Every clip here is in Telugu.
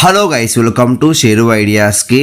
Hello guys welcome to share ఐడియాస్కి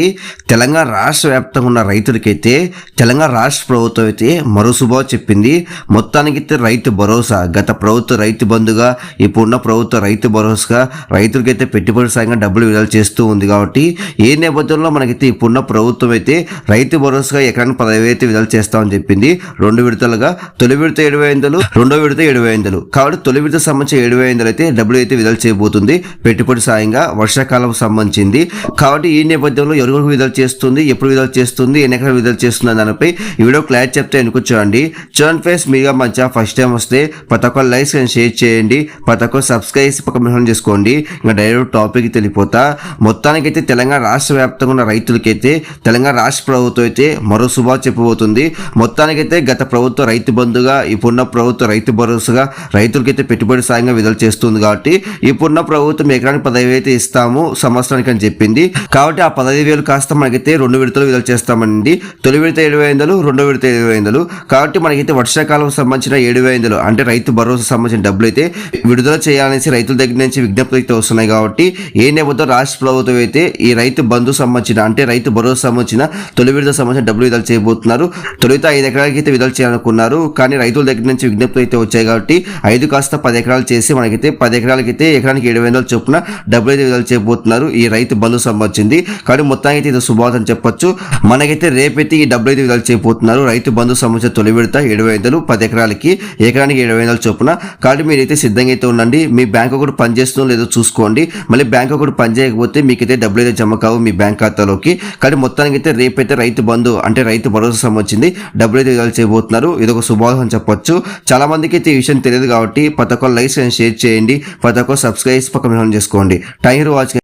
Telangana రాష్ట్ర వ్యాప్తంగా ఉన్న రైతులకైతే తెలంగాణ రాష్ట్ర ప్రభుత్వం అయితే మరో శుభ చెప్పింది. మొత్తానికైతే రైతు భరోసా గత ప్రభుత్వ రైతు బంధుగా ఇప్పుడున్న ప్రభుత్వ రైతు భరోసాగా రైతులకైతే పెట్టుబడి సాయంగా డబ్బులు విడుదల చేస్తూ ఉంది కాబట్టి ఏ నేపథ్యంలో మనకైతే ఇప్పుడున్న ప్రభుత్వం అయితే రైతు భరోసాగా ఎకరానికి పదవి అయితే విడుదల చేస్తామని చెప్పింది. రెండు విడతలుగా తొలి విడత ఏడు వందలు రెండో విడత ఏడు వందలు కాబట్టి తొలి విడత సంబంధించి ఏడు వందలు అయితే డబ్బులు అయితే విడుదల చేయబోతుంది. పెట్టుబడి సాయంగా వర్షాకాలం సంబంధించింది. కాబట్టి ఈ నేపథ్యంలో ఎవరికి విడుదల చేస్తుంది ఎప్పుడు విడుదల చేస్తుంది ఎన్ని ఎక్కడ విడుదల చేస్తుంది దానిపై ఈ వీడియో క్లారిటీ చెప్తే ఎందుకు చూడండి. చూడండి ఫేస్ మీగా మంచిగా ఫస్ట్ టైం వస్తే ప్రతి ఒక్క లైక్స్ అండ్ షేర్ చేయండి. ప్రతి ఒక్క సబ్స్క్రైబ్ చేసి పక్క చేసుకోండి. ఇంకా డైరెక్ట్ టాపిక్ తెలిపోతా మొత్తానికైతే తెలంగాణ రాష్ట్ర వ్యాప్తంగా ఉన్న రైతులకైతే తెలంగాణ రాష్ట్ర ప్రభుత్వం అయితే మరో శుభా చెప్పబోతుంది. మొత్తానికైతే గత ప్రభుత్వ రైతు బంధుగా ఇప్పుడున్న ప్రభుత్వ రైతు భరోసాగా రైతులకైతే పెట్టుబడి సాయంగా విడుదల చేస్తుంది కాబట్టి ఇప్పుడున్న ప్రభుత్వం ఎకరానికి పదవి అయితే ఇస్తాము. సంవత్సరానికి అని చెప్పింది. కాబట్టి ఆ పదహైదు వేలు కాస్త మనకైతే రెండు విడతలు విడుదల చేస్తామండి. తొలి విడత ఏడు వందలు రెండో విడత ఏడు వందలు కాబట్టి మనకైతే వర్షాకాలం సంబంధించిన ఏడు వందలు అంటే రైతు భరోసా సంబంధించిన డబ్బులు అయితే విడుదల చేయాలనేసి రైతుల దగ్గర నుంచి విజ్ఞప్తులు అయితే వస్తున్నాయి కాబట్టి ఏ నేపథ్యంలో రాష్ట్ర ప్రభుత్వం అయితే ఈ రైతు బంధు సంబంధించిన అంటే రైతు భరోసా సంబంధించిన తొలి విడత సంబంధించిన డబ్బులు విడుదల చేయబోతున్నారు. తొలిత ఐదు ఎకరాలకి అయితే విడుదల చేయాలనుకున్నారు. కానీ రైతుల దగ్గర నుంచి విజ్ఞప్తులు అయితే వచ్చాయి కాబట్టి ఐదు కాస్త పది ఎకరాలు చేసి మనకైతే పది ఎకరాలకైతే ఎకరానికి ఏడు వందలు చొప్పున డబ్బులు అయితే విడుదల చేయబోతున్నారు. ఈ రైతు బంధు సంబంధించింది కానీ మొత్తానికి అయితే ఇది శుభవార్త అని చెప్పొచ్చు. మనకైతే రేపైతే ఈ డబ్బులు అయితే విడుదల చేయబోతున్నారు. రైతు బంధు సంబంధించిన తొలి విడత ఏడు వందలు పది ఎకరాలకి ఎకరానికి ఏడు వందలు చొప్పున. కాబట్టి మీరైతే సిద్ధంగా అయితే ఉండండి. మీ బ్యాంక్ ఒకటి పనిచేస్తుందో లేదో చూసుకోండి. మళ్ళీ బ్యాంక్ ఒకటి పనిచేయకపోతే మీకైతే డబ్బులు అయితే జమ కావు మీ బ్యాంక్ ఖాతాలోకి. కానీ మొత్తానికి అయితే రేపైతే రైతు బంధు అంటే రైతు భరోసా సంబంధించింది డబ్బులు అయితే విడుదల చేయబోతున్నారు. ఇది ఒక శుభవార్త అని చెప్పొచ్చు. చాలా మందికి అయితే ఈ విషయం తెలియదు కాబట్టి ప్రతి ఒక్క లైక్స్ అండ్ షేర్ చేయండి. ప్రతి ఒక్క సబ్స్క్రైబ్ పక్కన చేసుకోండి. Time watch